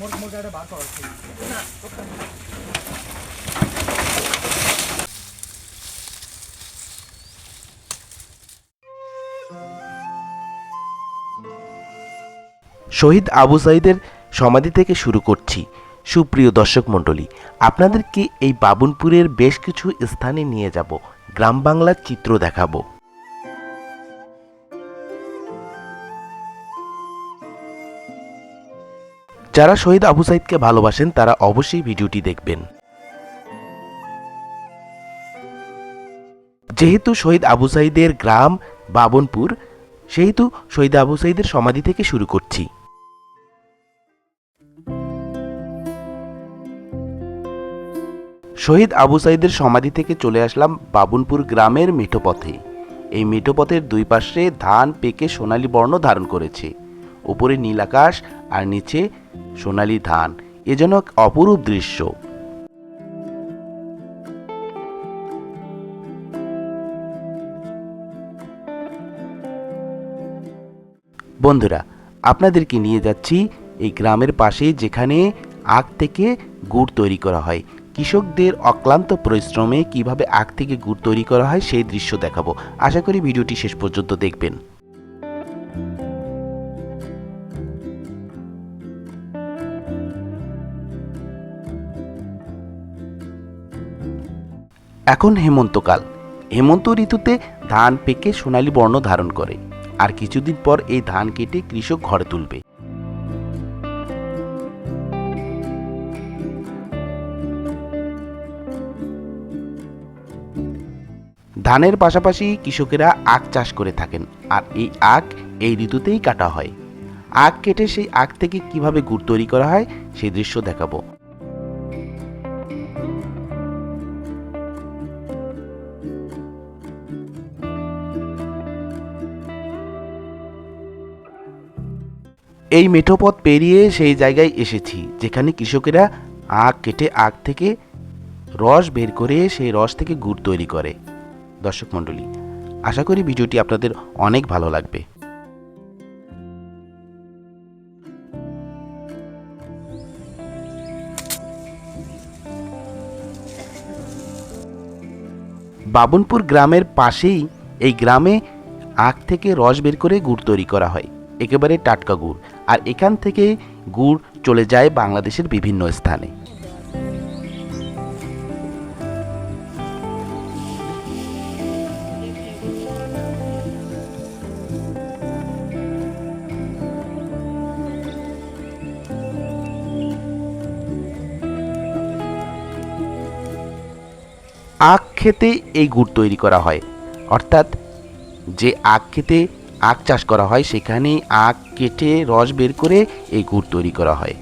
বার করা। শহীদ আবু সাইদের সমাধি থেকে শুরু করছি। সুপ্রিয় দর্শক মণ্ডলী আপনাদেরকে এই বাবুনপুরের বেশ কিছু স্থানে নিয়ে যাব গ্রাম বাংলার চিত্র দেখাবো? যারা শহীদ আবু সাইদকে ভালোবাসেন, তারা অবশ্যই ভিডিওটি দেখবেন। যেহেতু শহীদ আবু সাইদের গ্রাম বাবনপুর, সেহেতু শহীদ আবু সাইদের সমাধি থেকে শুরু করছি। শহীদ আবু সাইদের সমাধি থেকে চলে আসলাম বাবুনপুর গ্রামের মেঠো পথে এই মেঠো পথের দুই পাশে ধান, পেকে সোনালী বর্ণ ধারণ করেছে। উপরে নীল আকাশ আর নিচে সোনালী ধান, এ যেন এক অপরূপ দৃশ্য। বন্ধুরা, আপনাদেরকে নিয়ে যাচ্ছি এই গ্রামের পাশে যেখানে আখ থেকে গুড় তৈরি করা হয়। কৃষকদের অক্লান্ত পরিশ্রমে কীভাবে আখ থেকে গুড় তৈরি করা হয় সেই দৃশ্য দেখাবো। আশা করি ভিডিওটি শেষ পর্যন্ত দেখবেন। এখন হেমন্তকাল। হেমন্ত ঋতুতে ধান পেকে সোনালী বর্ণ ধারণ করে। আর কিছুদিন পর এই ধান কেটে কৃষক ঘরে তুলবে। ধানের পাশাপাশি কৃষকেরা আখ চাষ করে থাকেন। আর এই আখ এই ঋতুতেই কাটা হয়। আখ কেটে সেই আখ থেকে কীভাবে গুড় তৈরি করা হয় সেই দৃশ্য দেখাবো। এই মেঠোপথ পেরিয়ে সেই জায়গায় এসেছি, যেখানে কৃষকেরা আখ কেটে আখ থেকে রস বের করে সেই রস থেকে গুড় তৈরি করে। দর্শক মণ্ডলী, আশা করি ভিডিওটি আপনাদের অনেক ভালো লাগবে। বাবনপুর গ্রামের পাশেই এই গ্রামে আখ থেকে রস বের করে গুড় তৈরি করা হয়, একেবারে টাটকা গুড়। আর এখান থেকে গুড় চলে যায় বাংলাদেশের বিভিন্ন স্থানে। আখ খেতে এই গুড় তৈরি করা হয়। অর্থাৎ যে আখ খেতে আখ চাষ করা হয় সেখানে আখ কেটে রস বের করে এই গুড় তৈরি করা হয়।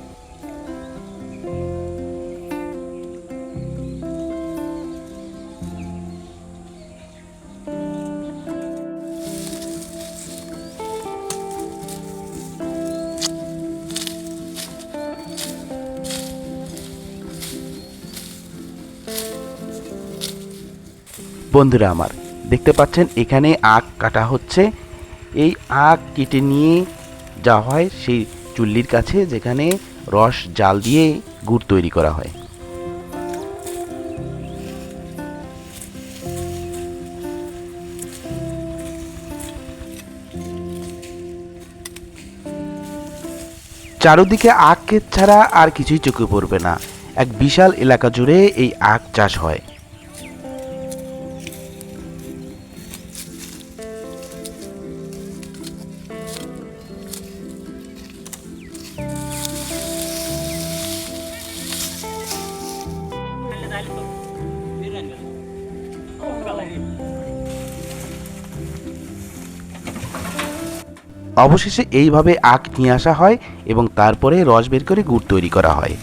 বন্ধুরা আমার, দেখতে পাচ্ছেন এখানে আখ কাটা হচ্ছে। এই আখ কেটে নিয়ে যাওয়া হয় সেই চুল্লির কাছে যেখানে রস, জাল দিয়ে গুড় তৈরি করা হয়। চারদিকে আখ ক্ষেত ছাড়া আর কিছুই চোখে পড়বে না। এক বিশাল এলাকা জুড়ে এই আখ চাষ হয়। অবশেষে এইভাবে আখ নিয়ে আসা হয় এবং তারপরে রস বের করে গুড় তৈরি করা হয়।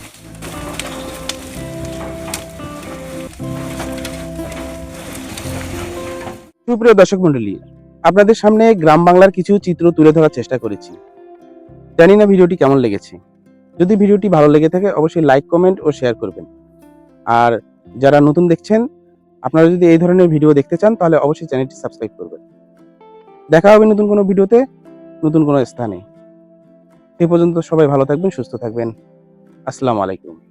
সুপ্রিয় দর্শক মন্ডলী আপনাদের সামনে গ্রাম বাংলার কিছু চিত্র তুলে ধরার চেষ্টা করেছি। জানি না ভিডিওটি কেমন লেগেছে। যদি ভিডিওটি ভালো লেগে থাকে, অবশ্যই লাইক, কমেন্ট ও শেয়ার করবেন। আর যারা নতুন দেখছেন, আপনারা যদি এই ধরনের ভিডিও দেখতে চান, তাহলে অবশ্যই চ্যানেলটি সাবস্ক্রাইব করবেন। দেখা হবে নতুন কোনো ভিডিওতে। নতুন কোনো স্থানে। এ পর্যন্ত সবাই ভালো থাকবেন সুস্থ থাকবেন। আসসালামু আলাইকুম।